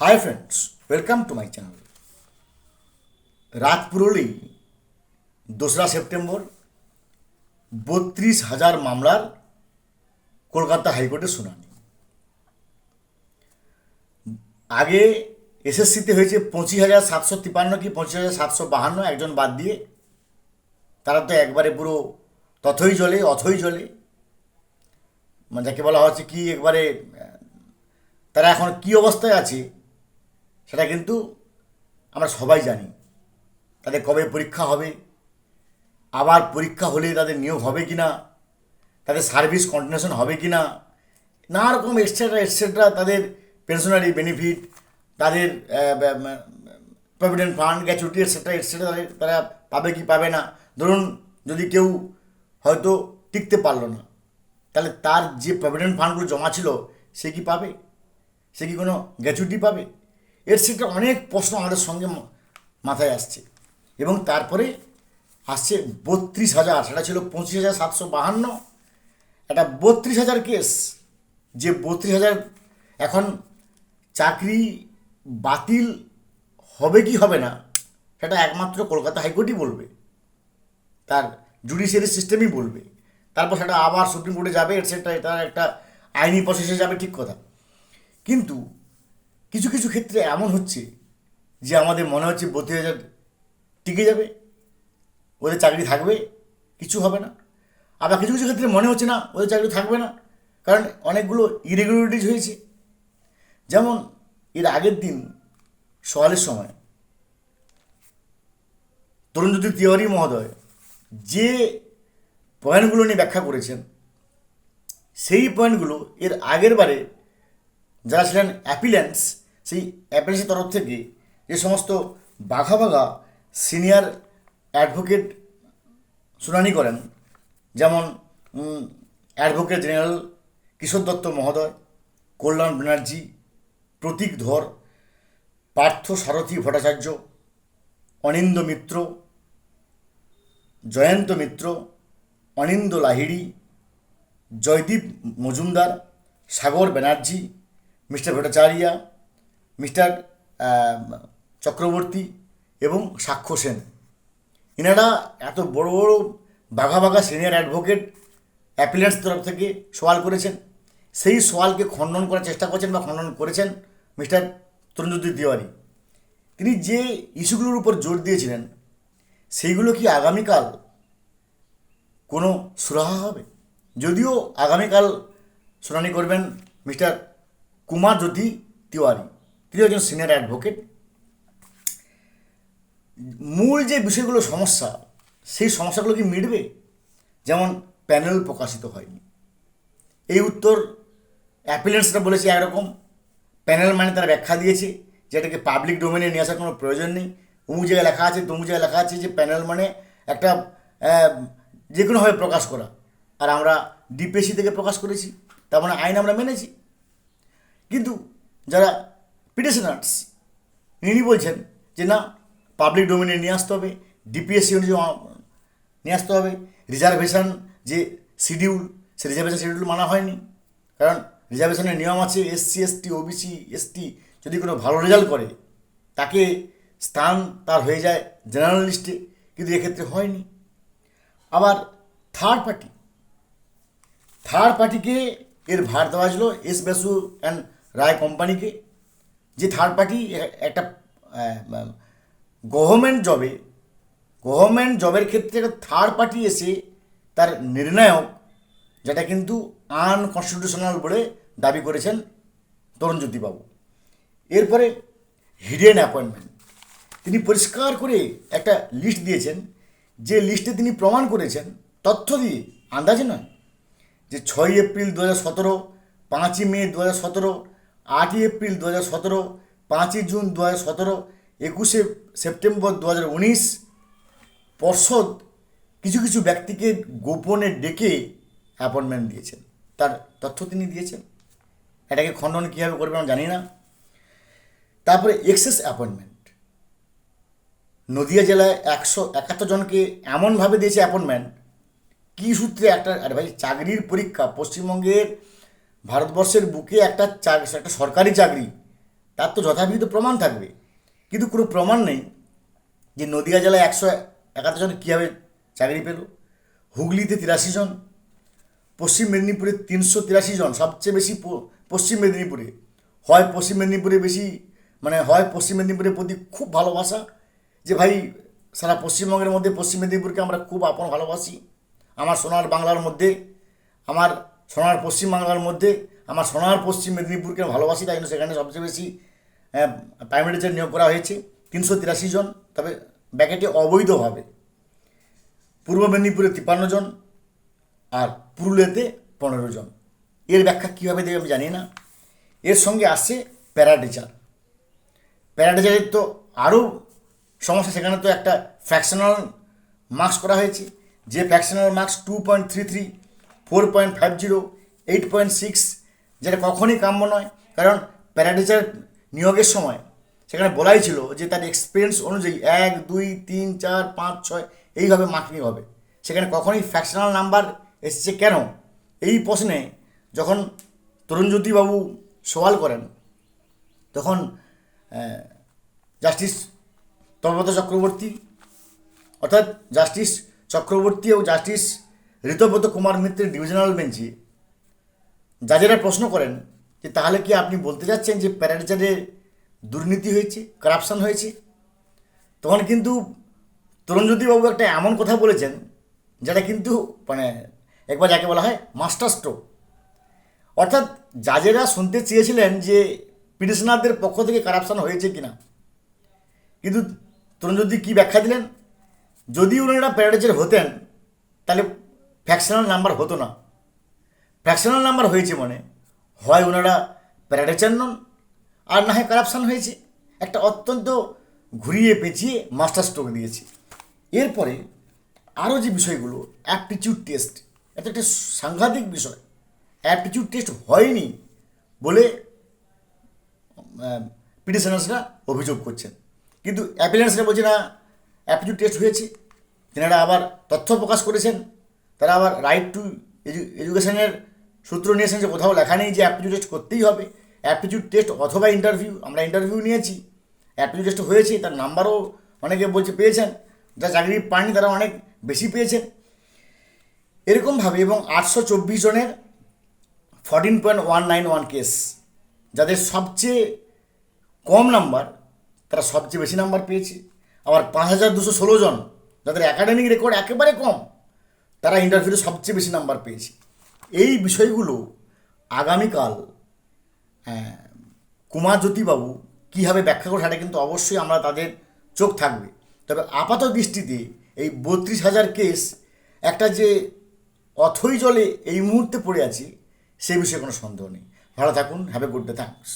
Hi friends welcome to my channel রাত পুরোলেই দোসরা সেপ্টেম্বর বত্রিশ হাজার মামলার কলকাতা হাইকোর্টে শুনানি আগে এসএসসিতে হয়েছে পঁচিশ হাজার সাতশো তিপান্ন কি পঁচিশ হাজার সাতশো বাহান্ন, একজন বাদ দিয়ে। তারা তো একবারে পুরো তথই জলে, অথই জলে। মানে যাকে বলা হচ্ছে কি একবারে তারা এখন কি অবস্থায় আছে? সেটা কিন্তু আমরা সবাই জানি। তাদের কবে পরীক্ষা হবে, আবার পরীক্ষা হলে তাদের নিয়োগ হবে কি না তাদের সার্ভিস কন্টিনিউশন হবে কি না নানা রকম এক্সট্রা এক্সেট্রা তাদের পেনশনারি বেনিফিট তাদের provident fund gratuity etcetera etcetera তাদের, তারা পাবে কি পাবে না, ধরুন যদি কেউ হয়তো টিকতে পারল না, তাহলে তার যে প্রভিডেন্ট ফান্ডগুলো জমা ছিল, সে কি পাবে? সে কি কোনো গ্র্যাচুইটি পাবে? এর সেটা অনেক প্রশ্ন আমাদের সঙ্গে মাথায় আসছে। এবং তারপরে আসছে বত্রিশ হাজার, সেটা ছিল পঁচিশ হাজার সাতশো বাহান্ন। একটা বত্রিশ হাজার কেস, যে বত্রিশ হাজার এখন চাকরি বাতিল হবে কি হবে না, সেটা একমাত্র কলকাতা হাইকোর্টই বলবে। তার জুডিশিয়ারি সিস্টেমই বলবে। তারপর সেটা আবার সুপ্রিম কোর্টে যাবে সেটা এটা একটা আইনি প্রসেসে যাবে, ঠিক কথা। কিন্তু কিছু কিছু ক্ষেত্রে এমন হচ্ছে যে আমাদের মনে হচ্ছে বত্রিশ হাজার টিকে যাবে, ওদের চাকরি থাকবে, কিছু হবে না। আবার কিছু কিছু ক্ষেত্রে মনে হচ্ছে না, ওদের চাকরি থাকবে না, কারণ অনেকগুলো ইরেগুলারিটিজ হয়েছে। যেমন এর আগের দিন সওয়ালের সময় তরুণজ্যোতি তিওয়ারি মহোদয় যে পয়েন্টগুলো নিয়ে ব্যাখ্যা করেছেন, সেই পয়েন্টগুলো এর আগের বারে যারা ছিলেন অ্যাপিল্যান্স সেই অ্যাপিল্যান্সের তরফ থেকে যে সমস্ত বাঘা বাঘা সিনিয়র অ্যাডভোকেট শুনানি করেন, যেমন অ্যাডভোকেট জেনারেল কিশোর দত্ত মহোদয়, কল্যাণ ব্যানার্জি, প্রতীক ধর, পার্থ সারথী ভট্টাচার্য, অনিন্দ মিত্র, জয়ন্ত মিত্র, অনিন্দ লাহিড়ি, জয়দীপ মজুমদার, সাগর ব্যানার্জি, মিস্টার ভট্টাচার্যা মিস্টার চক্রবর্তী এবং সাক্ষ্য সেন। এনারা এত বড় বড় বাঘা বাঘা সিনিয়র অ্যাডভোকেট অ্যাপিলেন্স তরফ থেকে সওয়াল করেছেন। সেই সওয়ালকে খণ্ডন করার চেষ্টা করছেন বা খণ্ডন করেছেন মিস্টার তরুণজ্যোতি তিওয়ারি। তিনি যে ইস্যুগুলোর উপর জোর দিয়েছিলেন, সেইগুলো কি আগামীকাল কোনো সুরাহা হবে? যদিও আগামীকাল শুনানি করবেন মিস্টার কুমার জ্যোতি তিওয়ারি। তিনি একজন সিনিয়র অ্যাডভোকেট মূল যে বিষয়গুলো সমস্যা, সেই সমস্যাগুলো কি মিটবে? যেমন প্যানেল প্রকাশিত হয়নি। এই উত্তর অ্যাপিলেন্সরা বলেছে একরকম। প্যানেল মানে তারা ব্যাখ্যা দিয়েছে যেটাকে পাবলিক ডোমেনে নিয়ে আসার কোনো প্রয়োজন নেই। অমুক জায়গায় লেখা আছে, তমুক জায়গায় লেখা আছে যে প্যানেল মানে একটা যে কোনোভাবে প্রকাশ করা। আর আমরা ডিপিএসসি থেকে প্রকাশ করেছি, তার মানে আইন আমরা মেনেছি। কিন্তু যারা পিটিশনার্স ইনি বলছেন যে, না পাবলিক ডোমিনে নিয়ে আসতে হবে ডিপিএসসি অনুযায়ী নিয়ে আসতে হবে। রিজার্ভেশন যে শিডিউল সে রিজার্ভেশন শিডিউল মানা হয়নি। কারণ রিজার্ভেশনের নিয়ম আছে এসসি এসটি ওবিসি এসটি যদি কোনো ভালো রেজাল্ট করে, তাকে স্থান তার হয়ে যায় জেনারেল লিস্টে কিন্তু এক্ষেত্রে হয়নি। আবার থার্ড পার্টি থার্ড পার্টিকে এর ভার দেওয়া হয়েছিল এস বেসু অ্যান্ড রায় কোম্পানিকে যে থার্ড পার্টি একটা গভর্নমেন্ট জবে গভর্নমেন্ট জবের ক্ষেত্রে একটা থার্ড পার্টি এসে তার নির্ণায়ক, যেটা কিন্তু আনকনস্টিটিউশনাল বলে দাবি করেছেন তরুণজ্যোতিবাবু এরপরে হিডেন অ্যাপয়েন্টমেন্ট তিনি পরিষ্কার করে একটা লিস্ট দিয়েছেন। যে লিস্টে তিনি প্রমাণ করেছেন, তথ্য দিয়ে, আন্দাজে নয়, যে ছয় এপ্রিল দু হাজার সতেরো, পাঁচই মে দু হাজার সতেরো আটই এপ্রিল দু হাজার সতেরো, পাঁচই জুন দু হাজার সতেরো, একুশে সেপ্টেম্বর দু হাজার উনিশ, পর্ষদ কিছু কিছু ব্যক্তিকে গোপনে ডেকে অ্যাপয়েন্টমেন্ট দিয়েছেন। তার তথ্য তিনি দিয়েছেন। এটাকে খণ্ডন কীভাবে করবেন আমি জানি না। তারপরে এক্সেস অ্যাপয়েন্টমেন্ট নদিয়া জেলায় একশো একাত্তর জনকে এমনভাবে দিয়েছে অ্যাপয়েন্টমেন্ট কী সূত্রে একটা ভাই চাকরির পরীক্ষা পশ্চিমবঙ্গের ভারতবর্ষের বুকে একটা একটা সরকারি চাকরি, তার তো যথাবিহিত প্রমাণ থাকবে। কিন্তু কোনো প্রমাণ নেই যে নদীয়া জেলায় একশো একাত্তর জন কীভাবে চাকরি পেল। হুগলিতে তিরাশি জন, পশ্চিম মেদিনীপুরে তিনশো তিরাশি জন, সবচেয়ে বেশি পশ্চিম মেদিনীপুরে। হয় পশ্চিম মেদিনীপুরে বেশি মানে হয় পশ্চিম মেদিনীপুরের প্রতি খুব ভালোবাসা, যে ভাই, সারা পশ্চিমবঙ্গের মধ্যে পশ্চিম মেদিনীপুরকে আমরা খুব আপন ভালোবাসি। আমার সোনার বাংলার মধ্যে, আমার সোনার পশ্চিম বাংলার মধ্যে, আমার সোনার পশ্চিম মেদিনীপুরকে ভালোবাসি, তাই জন্য সেখানে সবচেয়ে বেশি প্রাইমারি টিচার নিয়োগ করা হয়েছে। তিনশো তিরাশি জন, তবে ব্যাকেটে অবৈধভাবে। পূর্ব মেদিনীপুরে তিপ্পান্ন জন আর পুরুলিয়াতে পনেরো জন। এর ব্যাখ্যা কীভাবে দেবে আমি জানি না। এর সঙ্গে আসছে প্যারা টিচার প্যারা টিচারের তো আরও সমস্যা, সেখানে তো একটা ফ্র্যাকশনাল মার্কস করা হয়েছে। যে fractional marks two point three three four point five zero, eight point six, যেটা কখনই কাম্য নয়। কারণ প্যারাটিচার নিয়োগের সময় সেখানে বলাই ছিল যে তার এক্সপিরিয়েন্স অনুযায়ী এক, দুই, তিন, চার, পাঁচ, ছয়, এইভাবে মার্কিং হবে। সেখানে কখনোই ফ্যাকশনাল নাম্বার এসেছে কেন? এই প্রশ্নে যখন তরুণজ্যোতিবাবু সওয়াল করেন, তখন জাস্টিস তর্বত চক্রবর্তী, অর্থাৎ জাস্টিস চক্রবর্তী ও জাস্টিস ঋতব্রত কুমার মিত্রের ডিভিশনাল বেঞ্চে জাজেরা প্রশ্ন করেন যে তাহলে কি আপনি বলতে চাচ্ছেন যে প্যারাটিচারে দুর্নীতি হয়েছে কারাপশন হয়েছে? তখন কিন্তু তরুণজ্যোতিবাবু একটা এমন কথা বলেছেন, যেটা কিন্তু মানে একবার যাকে বলা হয় মাস্টার স্ট্রোক অর্থাৎ জাজেরা শুনতে চেয়েছিলেন যে পিটিশনারদের পক্ষ থেকে কারাপশন হয়েছে কিনা, কিন্তু তরুণজ্যোতি কী ব্যাখ্যা দিলেন? যদি ওনারা প্যারাডাইজার হতেন, তাহলে ফ্র্যাকশনাল নাম্বার হতো না। ফ্র্যাকশনাল নাম্বার হয়েছে মানে হয় ওনারা প্যারাডাইজার নন, আর না হয় কারাপশান হয়েছে। একটা অত্যন্ত ঘুরিয়ে পেঁচিয়ে মাস্টার স্ট্রোক দিয়েছে। এরপরে আরও যে বিষয়গুলো অ্যাপটিচিউড টেস্ট এটা একটা সাংঘাতিক বিষয়। অ্যাপটিচিউড টেস্ট হয়নি বলে পিটিশনার্সরা অভিযোগ করছেন। কিন্তু অ্যাপিলেন্সরা বলছে না অ্যাপটিচিউড টেস্ট হয়েছে। তেনারা আবার তথ্য প্রকাশ করেছেন। তারা আবার রাইট টু এডুকেশনের সূত্র নিয়েছেন যে কোথাও লেখা নেই যে অ্যাপটিচিউড টেস্ট করতেই হবে। অ্যাপটিচিউড টেস্ট অথবা ইন্টারভিউ আমরা ইন্টারভিউ নিয়েছি। অ্যাপটিচিউড টেস্ট হয়েছে, তার নাম্বারও অনেকে বলছে পেয়েছেন। যা চাকরি পাননি তারা অনেক বেশি পেয়েছেন। এরকমভাবে এবং আটশো চব্বিশ জনের fourteen point one nine one case যাদের সবচেয়ে কম নাম্বার তারা সবচেয়ে বেশি নাম্বার পেয়েছে। আবার পাঁচ হাজার দুশো ষোলো জন, যাদের অ্যাকাডেমিক রেকর্ড একেবারে কম তারা ইন্টারভিউতে সবচেয়ে বেশি নাম্বার পেয়েছে। এই বিষয়গুলো আগামীকাল কুমার জ্যোতিবাবু কীভাবে ব্যাখ্যা করে সেটা কিন্তু অবশ্যই আমরা তাদের চোখ থাকবে। তবে আপাত দৃষ্টিতে এই বত্রিশ হাজার কেস একটা যে অথই জলে এই মুহূর্তে পড়ে আছে, সে বিষয়ে কোনো সন্দেহ নেই। ভালো থাকুন have a good day thanks